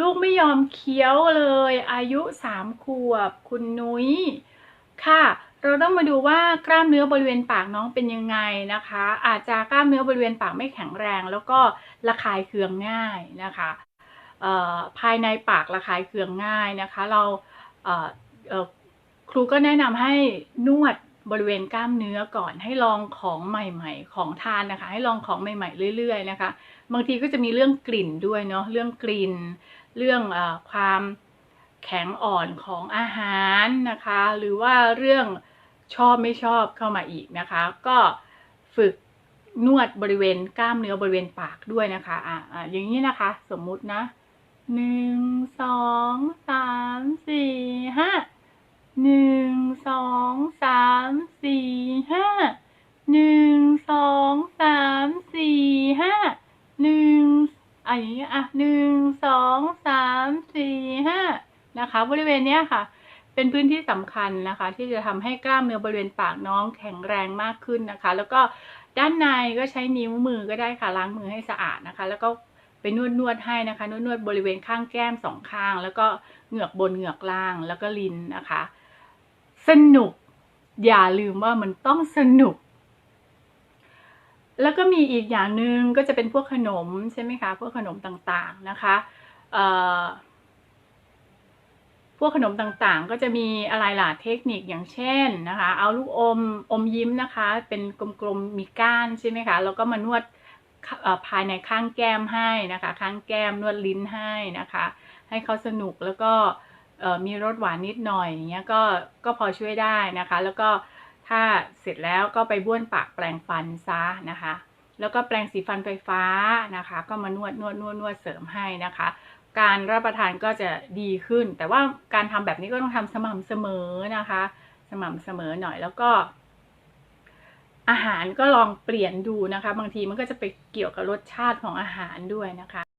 ลูกไม่ยอมเคี้ยวเลย อายุสามขวบ คุณนุ้ยค่ะ เราต้องมาดูว่ากล้ามเนื้อบริเวณปากน้องเป็นยังไงนะคะ อาจจะกล้ามเนื้อบริเวณปากไม่แข็งแรง แล้วก็ระคายเคืองง่ายนะคะภายในปากระคายเคืองง่ายนะคะ เราเครูก็แนะนำให้นวดบริเวณกล้ามเนื้อก่อนให้ลองของใหม่ๆ ของทานนะคะ ให้ลองของใหม่ๆเรื่อย ๆ นะคะ บางทีก็จะมีเรื่องกลิ่นด้วยเนาะเรื่องกลิ่น เรื่องอความแข็งอ่อนของอาหารนะคะ หรือว่าเรื่องชอบไม่ชอบเข้ามาอีกนะคะ ก็ฝึกนวดบริเวณกล้ามเนื้อบริเวณปากด้วยนะคะอ่าอ่าอย่างนี้นะคะ สมมุตินะหนึ่งสองสามสี่ห้าหนึ่งสองสามสี่ห้าหนึ่งสองสามสี่ห้าหนึ่งอะอย่างนี้อะหนึ่งสอง สามสี่ห้านะคะ บริเวณเนี้ยค่ะ เป็นพื้นที่สำคัญนะคะ ที่จะทำให้กล้ามเนื้อบริเวณปากน้องแข็งแรงมากขึ้นนะคะ แล้วก็ด้านในก็ใช้นิ้วมือก็ได้ค่ะล้างมือให้สะอาดนะคะ แล้วก็ไปนวดนวดให้นะคะนวดนวดบริเวณข้างแก้มสองข้าง แล้วก็เหงือกบนเหงือกล่างแล้วก็ลิ้นนะคะ สนุกอย่าลืมว่ามันต้องสนุก แล้วก็มีอีกอย่างหนึ่งก็จะเป็นพวกขนมใช่ไหมคะ พวกขนมต่างๆนะคะ พวกขนมต่างๆ ก็จะมีอะไรล่ะเทคนิคอย่างเช่นนะคะ เอาลูกอมอมยิ้มนะคะ เป็นกลมๆมีก้านใช่ไหมคะแล้วก็มานวดภายในข้างแก้มให้นะคะ ข้างแก้มนวดลิ้นให้นะคะ ให้เขาสนุกแล้วก็มีรสหวานนิดหน่อยอย่างเงี้ยก็ก็พอช่วยได้นะคะ แล้วก็ถ้าเสร็จแล้วก็ไปบ้วนปากแปรงฟันซะนะคะ แล้วก็แปรงสีฟันไฟฟ้านะคะ ก็มานวดนวดนวดนวดเสริมให้นะคะ การรับประทานก็จะดีขึ้น แต่ว่าการทำแบบนี้ก็ต้องทำสม่ำเสมอนะคะ สม่ำเสมอหน่อยแล้วก็ อาหารก็ลองเปลี่ยนดูนะคะ บางทีมันก็จะไปเกี่ยวกับรสชาติของอาหารด้วยนะคะ